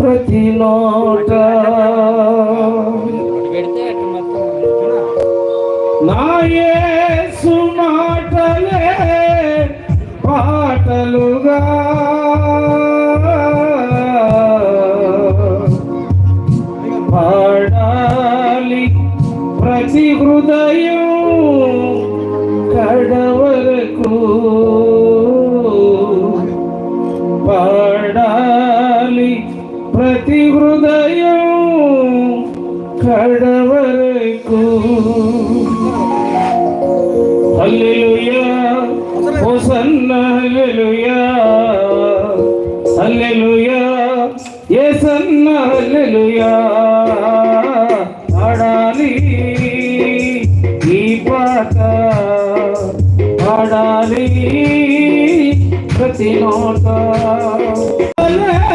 ప్రతి నోట ఇటు మాటలే పాటలుగా. పాడాలి ప్రతి హృదయం. పడాలి ప్రతి హృదయం కడవరకు. Hallelujah hosanna hallelujah. హల్లెలూయా యేసన్న హల్లెలూయా. పాడాలి ఈ పాట పాడాలి ప్రతి నోట పాటలుగా